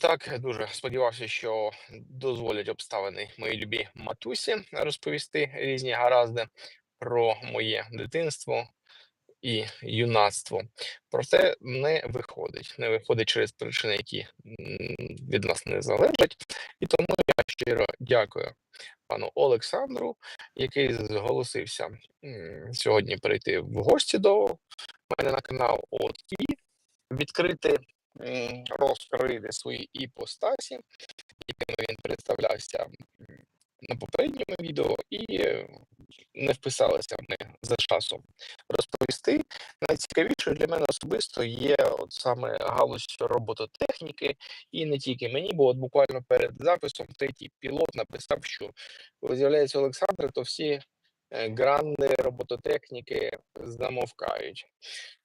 Так, дуже сподівався, що дозволять обставини моїй любі матусі розповісти різні гаразди про моє дитинство і юнацтво. Проте не виходить. Не виходить через причини, які від нас не залежать. І тому я щиро дякую пану Олександру, який зголосився сьогодні прийти в гості до мене на канал. От і відкрити, м, розкрити свої іпостасі, якими він представлявся на попередньому відео, і е, не вписалися ми за часом розповісти. Найцікавіше для мене особисто є от саме галузь робототехніки, і не тільки мені, бо от буквально перед записом третій пілот написав, що з'являється Олександр, то всі гранди робототехніки замовкають.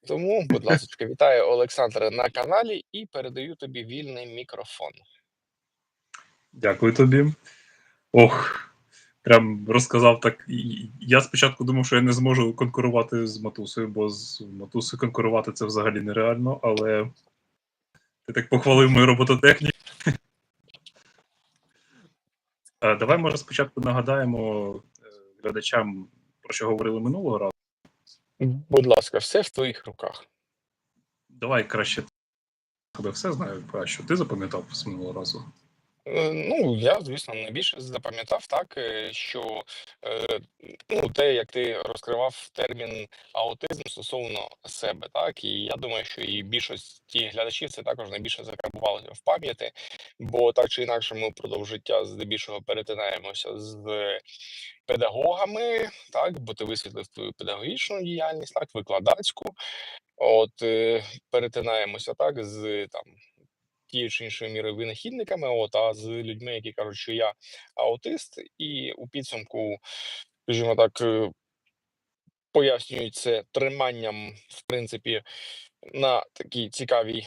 Тому, будь ласка, вітаю Олександра на каналі і передаю тобі вільний мікрофон. Дякую тобі. Ох, прям розказав так. Я спочатку думав, що я не зможу конкурувати з Матусою, бо з Матусою конкурувати це взагалі нереально, але ти так похвалив мою робототехніку. Е, Давай, може, спочатку нагадаємо е, глядачам, про що говорили минулого разу. Будь ласка, все в твоїх руках. Давай краще тебе все знаю, а що ти запам'ятав з минулого разу. Е, Ну, я, звісно, найбільше запам'ятав так, е, що е, ну, те, як ти розкривав термін аутизм стосовно себе, так, і я думаю, що і більшості глядачів це також найбільше закарбувалося в пам'яті, бо так чи інакше ми впродовж життя здебільшого перетинаємося з педагогами, так, бо ти висвітлив твою педагогічну діяльність, так, викладацьку. От перетинаємося так з там тією чи іншою мірою винахідниками, от, а з людьми, які кажуть, що я аутист, і у підсумку, скажімо так, е, пояснюють це триманням, в принципі, на такій цікавій,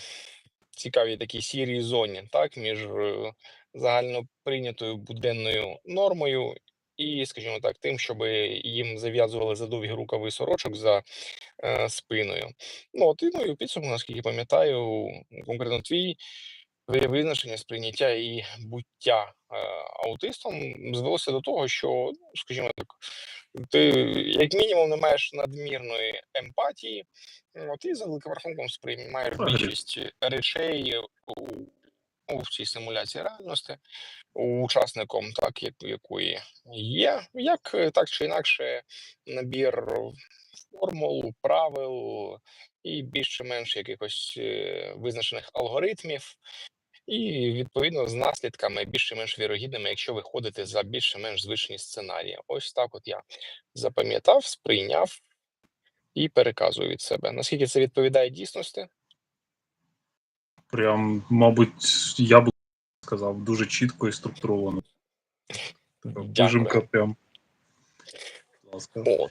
цікавій такій сірій зоні, так, між е, загально прийнятою буденною нормою. І, скажімо так, тим, щоб їм зав'язували задовгі рукави сорочок за е, спиною. Ну, от і ну, і у підсумку, наскільки пам'ятаю, конкретно твій твоє визначення, сприйняття і буття е, аутистом звелося до того, що, ну, скажімо так, ти як мінімум не маєш надмірної емпатії, от і за великим рахунком сприймаєш більшість речей у, у цій симуляції реальності учасником, так як якої є, як е, так чи інакше набір формул, правил і більш чи менш якихось е, визначених алгоритмів, і відповідно з наслідками більш чи менш вірогідними, якщо виходити за більш-менш звичні сценарії. Ось так, от я запам'ятав, сприйняв і переказую від себе. Наскільки це відповідає дійсності? Прям, мабуть, я б сказав дуже чітко і структуровано. Вижимка прям. От.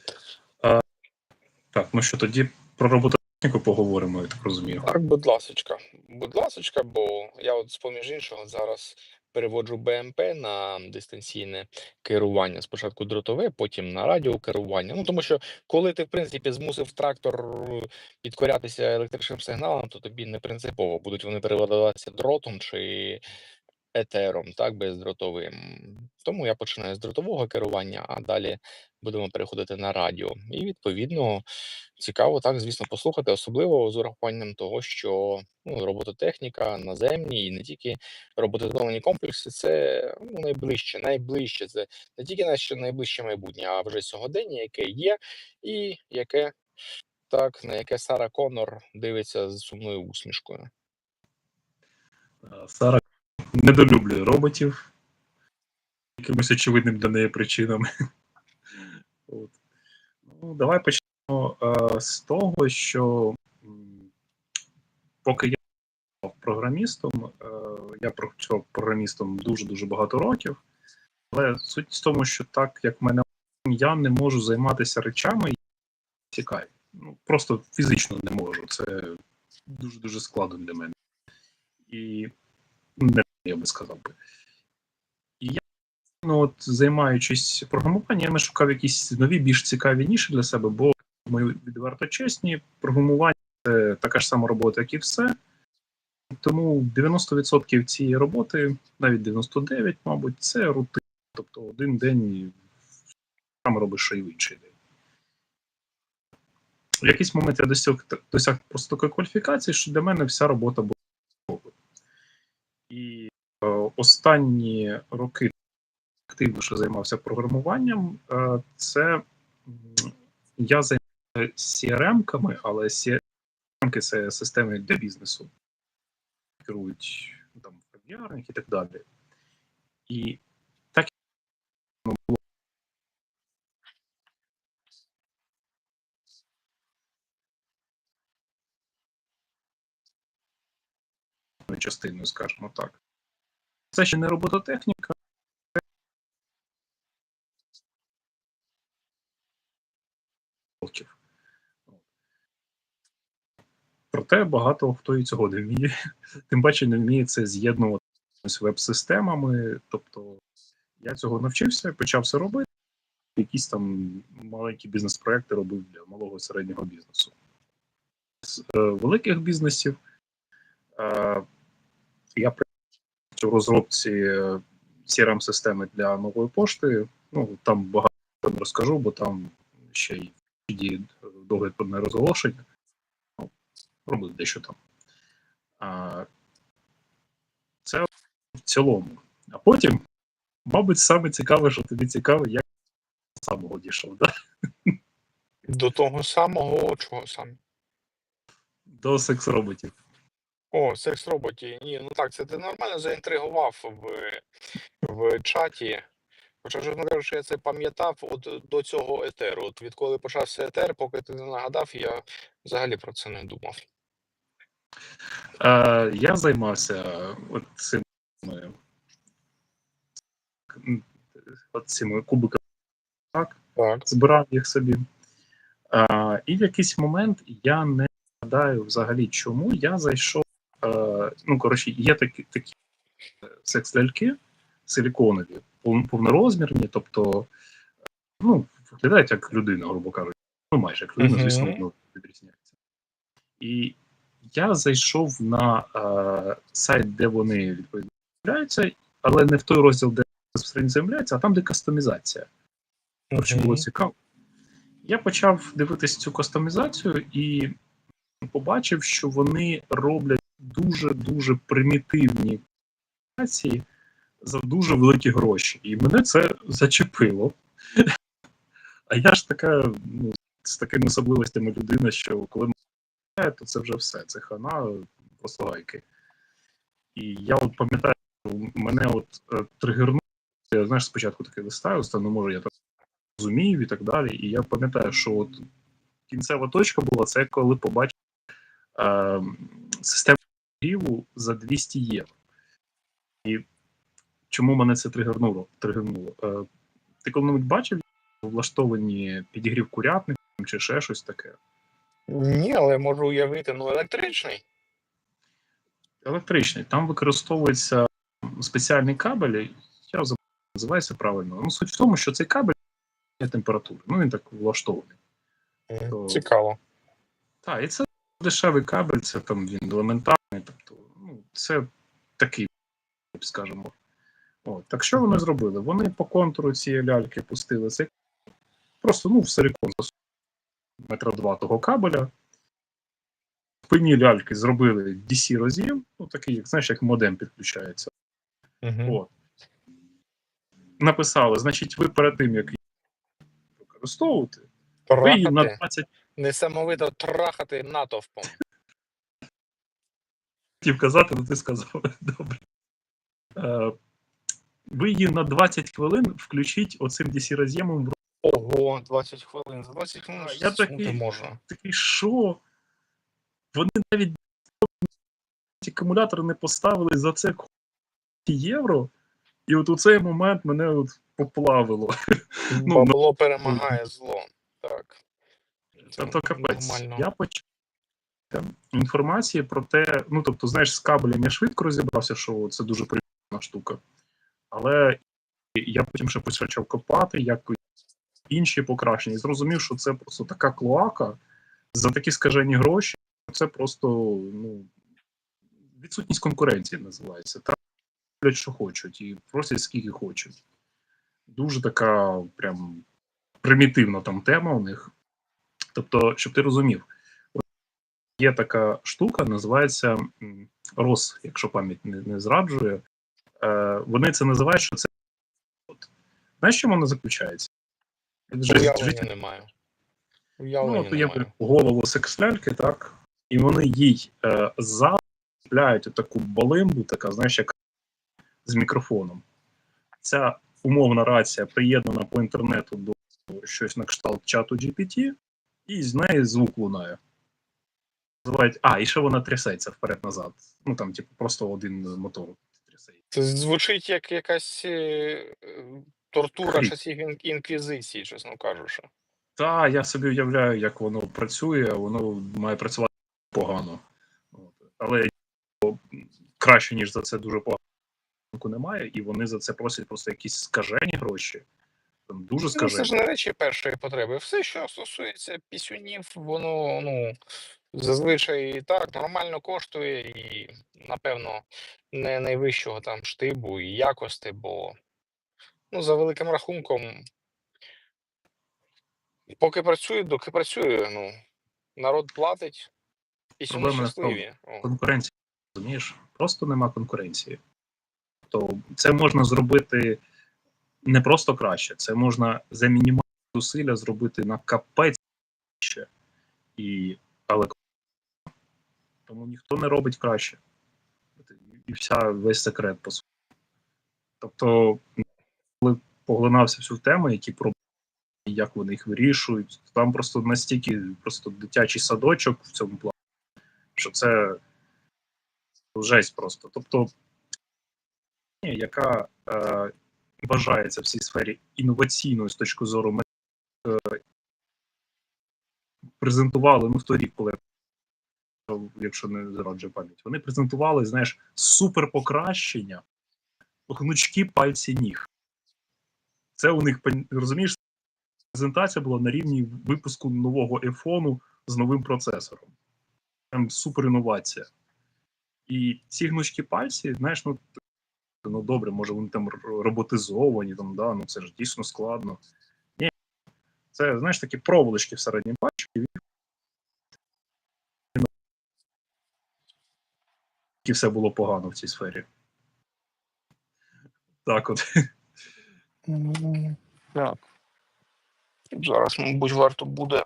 Так, ну що тоді про робототехніку поговоримо, я так розумію. Так, будь ласочка, будь ласочка, бо я от з-поміж іншого зараз переводжу БМП на дистанційне керування. Спочатку дротове, потім на радіокерування. Ну тому що коли ти, в принципі, змусив трактор підкорятися електричним сигналам, то тобі не принципово будуть вони переводитися дротом чи етером, так, бездротовим. Тому я починаю з дротового керування, а далі будемо переходити на радіо. І відповідно цікаво так, звісно, послухати, особливо з урахуванням того, що ну, робототехніка, наземні і не тільки роботизовані комплекси це ну, найближче, найближче. Це не тільки наше найближче майбутнє, а вже сьогодення, яке є, і яке так, на яке Сара Коннор дивиться з сумною усмішкою. Е, Сара недолюблює роботів якимось очевидним для неї причинами. Ну, давай почнемо е, з того, що поки я був програмістом, е, я працював програмістом дуже-дуже багато років, але суть в тому, що так як мене я не можу займатися речами, цікаві. Ну, просто фізично не можу. Це дуже-дуже складно для мене. І не я би сказав би. Ну, от, займаючись програмуванням, я шукав якісь нові, більш цікаві ніші для себе, бо ми відверто чесні, програмування це така ж сама робота, як і все. Тому 90% цієї роботи, навіть 99, мабуть, це рутина. Тобто один день сам робиш, що і в інший день. В якийсь момент я досяг, досяг просто такої кваліфікації, що для мене вся робота була. І е, останні роки активніше займався програмуванням. Е, це я займався CRM-ками, але CRM-ки це системи для бізнесу. Керують там кав'ярник і так далі. І так було частиною, скажімо так. Це ще не робототехніка. років. Проте багато хто і цього не вміє. Тим паче не вміє це з'єднувати з веб-системами. Тобто я цього навчився, почав це робити. Якісь там маленькі бізнес-проекти робив для малого і середнього бізнесу. З е, великих бізнесів е, я працював у розробці е, CRM-системи для нової пошти. Ну там багато розкажу, бо там ще й догляд про нерозголошення. Робив дещо там. А, це в цілому. А потім, мабуть, саме цікаве, що тобі цікаво, як до самого дійшов, да? До того самого чого саме? до секс-роботів. О, секс роботі. Ні, ну так, це ти нормально заінтригував в, в чаті. Хоча, чесно кажучи, я це пам'ятав от до цього етеру. От відколи почався етер, поки ти не нагадав, я взагалі про це не думав. Е, я займався от цими, от цими кубиками, так, Так. збирав їх собі. Е, і в якийсь момент я не згадаю взагалі, чому я зайшов. Е, ну, коротше, є такі, такі секс-ляльки силіконові, повнорозмірні, тобто, ну, виглядають як людина, грубо кажучи. Ну, майже як людина, звісно, відрізняється. І я зайшов на е, сайт, де вони відповідно з'являються, але не в той розділ, де безпосередньо з'являються, а там, де кастомізація. Коротше, було цікаво. Я почав дивитися цю кастомізацію і побачив, що вони роблять дуже-дуже примітивні кастомізації за дуже великі гроші. І мене це зачепило. А я ж така, ну, з такими особливостями людина, що коли мене, то це вже все. Це хана, просто лайки. І я от пам'ятаю, мене от е, тригернуло. Я знаєш, спочатку таке листаю, стану, може, я так зумів і так далі. І я пам'ятаю, що от кінцева точка була це, коли побачив е, систему гріву за 200 євро. І чому мене це тригернуло? тригернуло? Е, ти коли-небудь бачив влаштовані підігрів курятник чи ще щось таке? Ні, але можу уявити, ну електричний. Електричний. Там використовується спеціальний кабель, я називається правильно. Ну, суть в тому, що цей кабель температури. Ну, він так влаштований. То- Цікаво. Так, і це дешевий кабель, це там він елементарний, тобто, ну, це такий, скажімо. От. Так що вони зробили? Вони по контуру цієї ляльки пустили цей просто ну, в силикон засунули метра два того кабеля. В спині ляльки зробили DC роз'єм, ну такий, як знаєш, як модем підключається. Угу. От. Написали, значить, ви перед тим, як її використовувати, ви її на 20 несамовито трахати натовпом. хотів казати, але ти сказав. Добре. Е, ви її на 20 хвилин включіть оцим DC роз'ємом в Ого, 20 хвилин. За 20 хвилин А, я заснути такий- можна. такий, що? Вони навіть акумулятори не поставили за це євро. І от у цей момент мене от поплавило. Ну, Бабло перемагає зло. Так. Та то капець. Нормально. Я почав інформації про те, ну тобто, знаєш, з кабелем я швидко розібрався, що це дуже приємна штука. Але я потім ще почав копати, як інші покращення, і зрозумів, що це просто така клоака за такі скажені гроші. Це просто ну, відсутність конкуренції називається. Там роблять, що хочуть, і просять скільки хочуть. Дуже така прям примітивна там тема у них. Тобто, щоб ти розумів, є така штука, називається ROS, якщо пам'ять не, не зраджує. Е, вони це називають, що це. Знаєш, чому вона заключається? Уявлення немає. Ну, Уявлення от є голову секс-ляльки, так, і вони їй е, запляють таку балимбу, така, знаєш, як з мікрофоном. Ця умовна рація приєднана по інтернету до щось на кшталт чату GPT, і з неї звук лунає. Називають, а, і ще вона трясеться вперед-назад. Ну там, типу, просто один мотор трясеться. Це звучить як якась е, тортура часів інквізиції, чесно кажучи. Та я собі уявляю, як воно працює, воно має працювати погано. Але краще, ніж за це дуже погано немає, і вони за це просять просто якісь скажені гроші. Там дуже Ну, це ж не речі першої потреби. Все, що стосується пісюнів, воно ну зазвичай і так нормально коштує, і напевно не найвищого там штибу і якості, бо ну за великим рахунком, поки працює, доки працює, ну народ платить, пісюни Проблема не в тому. щасливі. О. Конкуренції, розумієш? Просто нема конкуренції. То це можна зробити не просто краще, це можна за мінімальні зусилля зробити на капець краще. І, але тому ніхто не робить краще. І вся весь секрет по суті. Тобто, поглинався всю тему, які проблеми, як вони їх вирішують, там просто настільки просто дитячий садочок в цьому плані, що це жесть просто. Тобто, яка е, вважається в цій сфері інноваційною з точки зору мет- е, презентували ну в той рік, коли якщо не зраджує пам'ять, вони презентували, знаєш, супер покращення гнучкі пальці ніг. Це у них розумієш, презентація була на рівні випуску нового айфону з новим процесором. Прям супер інновація. І ці гнучкі пальці, знаєш, ну, ну добре, може вони там роботизовані, там, да, ну це ж дійсно складно. Ні. Це, знаєш, такі проволочки всередині пальчиків, і і все було погано в цій сфері. Так от. Так. Зараз, мабуть, варто буде,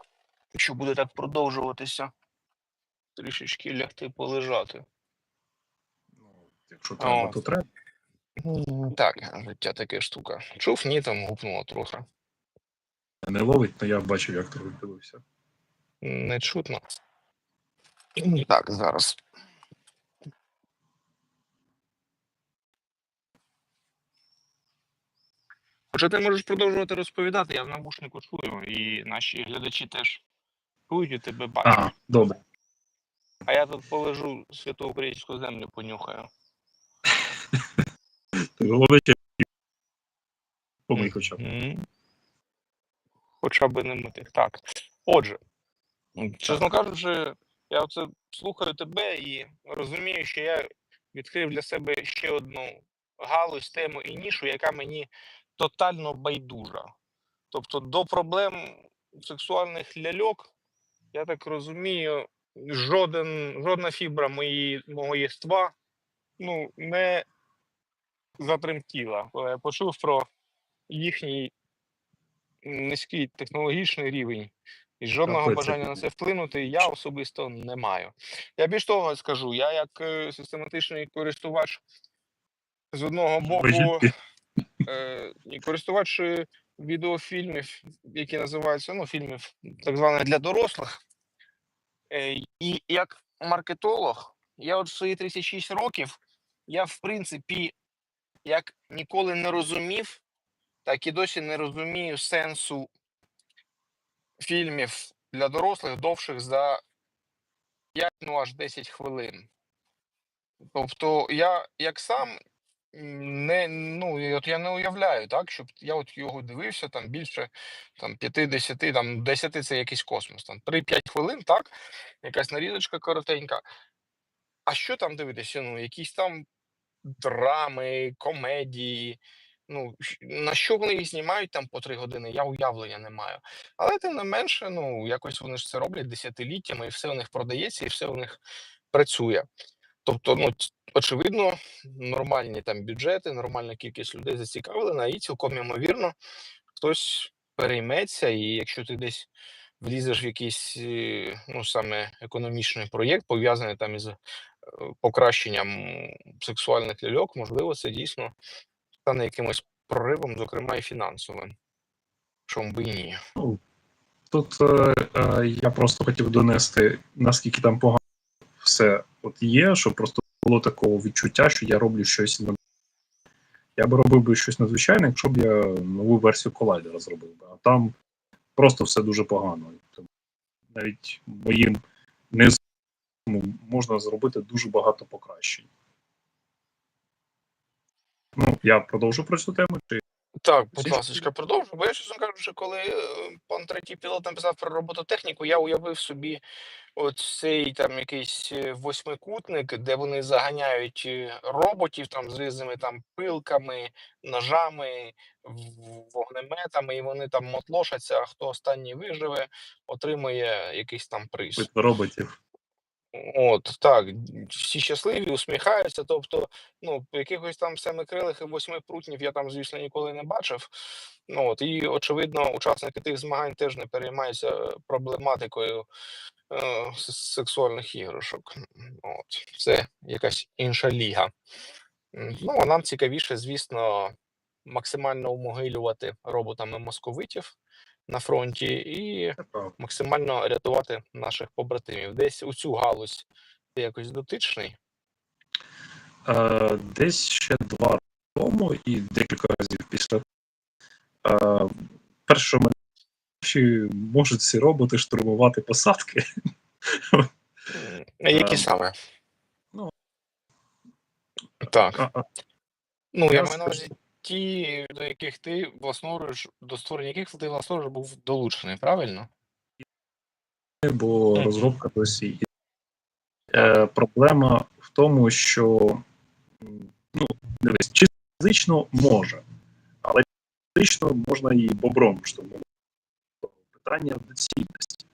якщо буде так продовжуватися, трішечки лягти полежати. Ну, якщо треба, то треба. Так, життя таке штука. Чув, ні, там гупнуло трохи. Не ловить, але я бачив, як трохи дивився. Не чутно. Так, зараз. Хоча ти можеш продовжувати розповідати, я в навушнику чую, і наші глядачі теж чують і тебе бачать. Ага, добре. А я тут полежу святу українську землю понюхаю. Помий хоча б. Хоча б не митих. Так. Отже, чесно кажучи, я оце слухаю тебе і розумію, що я відкрив для себе ще одну галузь, тему і нішу, яка мені тотально байдужа. Тобто до проблем сексуальних ляльок, я так розумію, жоден, жодна фібра мої, мого єства ну, не затремтіла. Коли я почув про їхній низький технологічний рівень і жодного це бажання на це вплинути я особисто не маю. Я більш того скажу, я як е, систематичний користувач з одного боку е, і користувач е, відеофільмів, які називаються ну, фільмів так званих для дорослих. Е, і як маркетолог, я от свої 36 років, я в принципі як ніколи не розумів, так і досі не розумію сенсу фільмів для дорослих довших за 5, ну аж 10 хвилин. Тобто я як сам не ну от я не уявляю, так, щоб я от його дивився там більше там 50, там 10 це якийсь космос, там 3-5 хвилин, так, якась нарізочка коротенька. А що там дивитися? Ну, якісь там драми, комедії. Ну, на що вони їх знімають там по три години, я уявлення не маю. Але тим не менше, ну якось вони ж це роблять десятиліттями, і все у них продається, і все у них працює. Тобто, ну очевидно, нормальні там бюджети, нормальна кількість людей зацікавлена, і цілком ймовірно, хтось перейметься, і якщо ти десь влізеш в якийсь е, ну саме економічний проєкт, пов'язаний там із е, покращенням сексуальних ляльок, можливо, це дійсно стане якимось проривом, зокрема і фінансовим. Чому би ні. Ну, тут е, е, я просто хотів донести, наскільки там погано все от є, щоб просто було такого відчуття, що я роблю щось над- Я би робив би щось надзвичайне, якщо б я нову версію колайдера зробив би. А там просто все дуже погано. Навіть моїм не можна зробити дуже багато покращень. Ну, я продовжу про цю тему. Чи Так, будь ласка, продовжу. Бо я чесно кажучи, коли е, пан третій пілот написав про робототехніку, я уявив собі от цей там якийсь е, восьмикутник, де вони заганяють е, роботів там з різними там пилками, ножами, в- вогнеметами, і вони там мотлошаться, а хто останній виживе, отримує якийсь там приз. роботів? От так, всі щасливі, усміхаються. Тобто, ну, якихось там семикрилих і восьмипрутнів я там, звісно, ніколи не бачив. Ну от і очевидно, учасники тих змагань теж не переймаються проблематикою е, сексуальних іграшок. От це якась інша ліга. Ну а нам цікавіше, звісно, максимально умогилювати роботами московитів на фронті і максимально рятувати наших побратимів. Десь у цю галузь ти якось дотичний. Е, десь ще два роки тому і декілька разів після. Е, перше, мене чи можуть ці роботи штурмувати посадки. Які Ем, саме? ну, Так. А, Ну, я маю на увазі. Ті, до яких ти власноруч, до створення яких ти власноруч був долучений, правильно? бо розробка досі є. Е, проблема в тому, що ну, дивись, чисто фізично може, але фізично можна і бобром штурмувати. Питання в доцільності.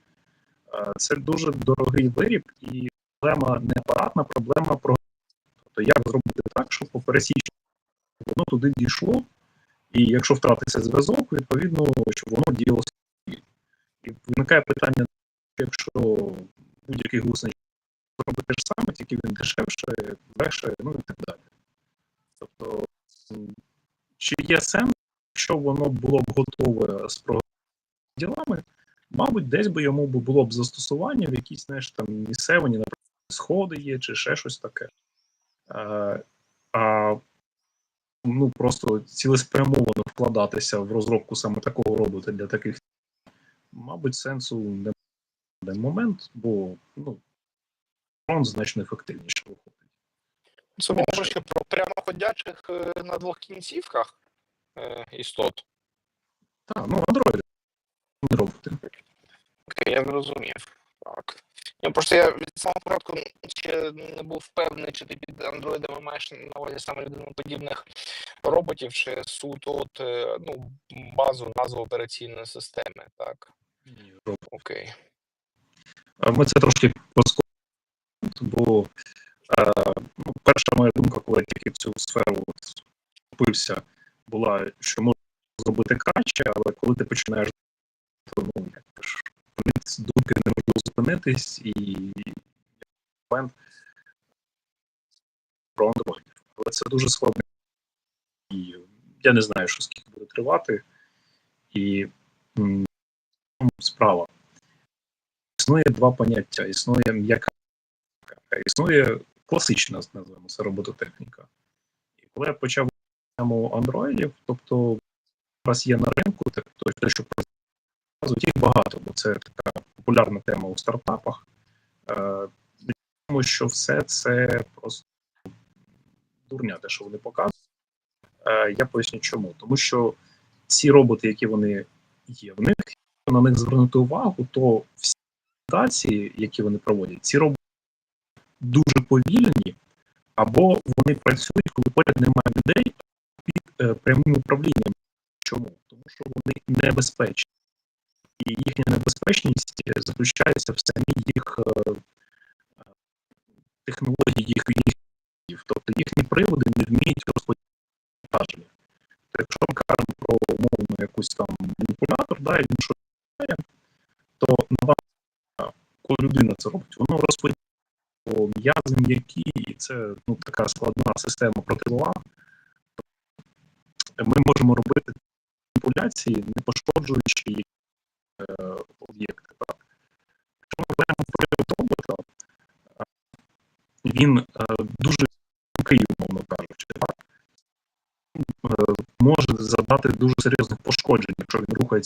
Е, Це дуже дорогий виріб, і проблема не апаратна, проблема про тобто як зробити так, щоб по пересіченню воно туди дійшло, і якщо втратиться зв'язок, відповідно, щоб воно діяло собі. І виникає питання, якщо будь-який гусений робить те ж саме, тільки він дешевше, легше, ну і так далі. Тобто, чи є сенс, якщо воно було б готове з програмними ділами, мабуть, десь би йому було б застосування в якісь, знаєш, там місцевині, наприклад, сходи є, чи ще щось таке. Е, а ну, просто цілеспрямовано вкладатися в розробку саме такого робота для таких, мабуть, сенсу не в даний момент, бо ну, фронт значно ефективніше виходить. Це мова ще про прямоходячих е, на двох кінцівках е, істот. Так, ну, андроїди, не роботи. Окей, я зрозумів. Так. Я просто я від самого початку ще не був впевнений, чи ти під андроїдами маєш на увазі саме людиноподібних роботів, чи суто от, е, ну, базу, назву операційної системи. Так, окей. Ми це трошки поскочимо, бо е, ну, перша моя думка, коли я тільки в цю сферу от впився, була, що можна зробити краще, але коли ти починаєш, ну, думки неможливо зупинитись, і момент про. Але це дуже складно. І я не знаю, що скільки буде тривати. І м, справа. Існує два поняття: існує м'яка, існує класична, називаємо це робототехніка. І коли я почав тему андроїдів, тобто зараз є на ринку, тобто те, що їх багато, бо це така популярна тема у стартапах. Е, тому що все це просто дурня, те, що вони показують. Е, я поясню чому. Тому що ці роботи, які вони є, в них на них звернути увагу, то всі презентації, які вони проводять, ці роботи дуже повільні, або вони працюють, коли поряд немає людей під е, прямим управлінням. Чому? Тому що вони небезпечні. І їхня небезпечність заключається в самій їх е, технології, їх їх, тобто їхні приводи не вміють розподіляти. Якщо ми кажемо про умовно якусь там маніпулятор, да, і він щось знає, то на вас, коли людина це робить, воно розподіляє по м'язи м'які, і це ну, така складна система противова. Ми можемо робити маніпуляції, не пошкоджуючи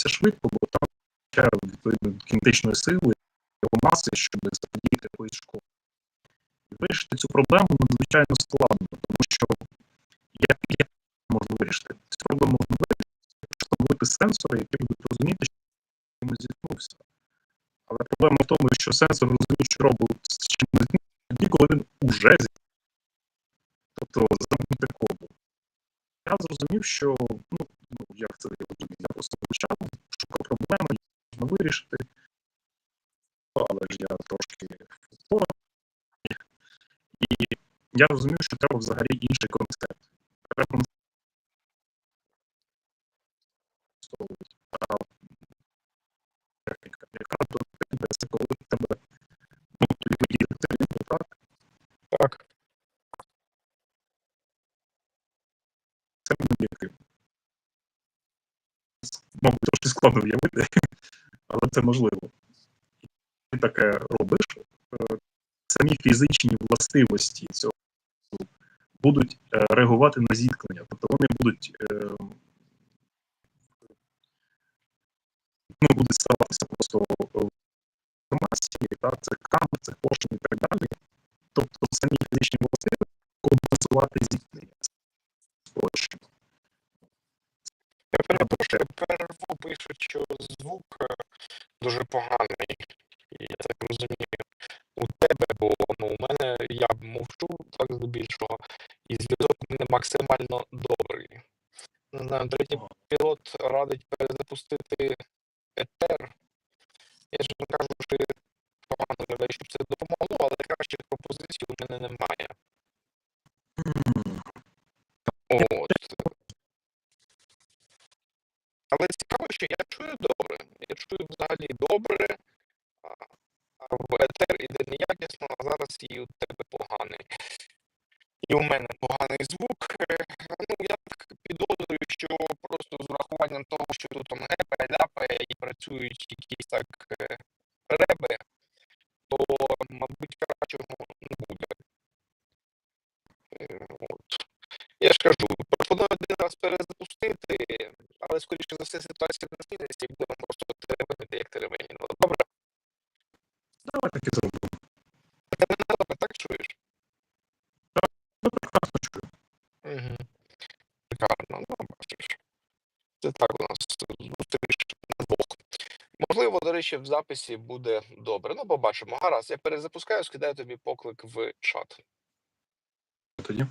він рухається швидко, бо там відповідно кінетичної сили його маси, щоб заподіяти якоїсь шкоди. Вирішити цю проблему надзвичайно складно, тому що як, як можна вирішити? Цю проблему можна вирішити, якщо встановити сенсори, які будуть розуміти, що чимось зіткнувся. Але проблема в тому, що сенсор розуміє, що робить з чимось зіткнувся, тоді, коли він уже зіткнувся. Тобто замкнути коду. Я зрозумів, що ну, ну як це я розумію, я просто почав, шукав проблеми, можна вирішити. Але ж я трошки впорав. І я розумів, що треба взагалі інший концепт. Треба використовувати. А техніка, яка тебе це коли тебе Мабуть, трошки складно уявити, але це можливо. Ти таке робиш, е, самі фізичні властивості цього будуть е, реагувати на зіткнення. Тобто вони будуть е, ну, будуть ставатися просто в інформації, так, це камер, це поршень і так далі. Тобто самі фізичні властивості компенсувати зіткнення. Спрощено. Я перепрошую, перерву пишуть, що звук е, дуже поганий. Я так розумію, у тебе, бо ну, у мене я мовчу так здебільшого, і зв'язок у мене максимально добрий. Не знаю, третій пілот радить перезапустити Я ж кажу, пропоную один раз перезапустити, але скоріше за все ситуація не зміниться і будемо просто теревенити, як теревеніно. Добре, Давай так і зробимо. ти мене добре так чуєш? Ну, прекрасно чую. Угу. Шикарно, ну бачиш. Це так у нас зустріч на двох. Можливо, до речі, в записі буде добре. Ну, побачимо. Гаразд, я перезапускаю, скидаю тобі поклик в чат. Тоді.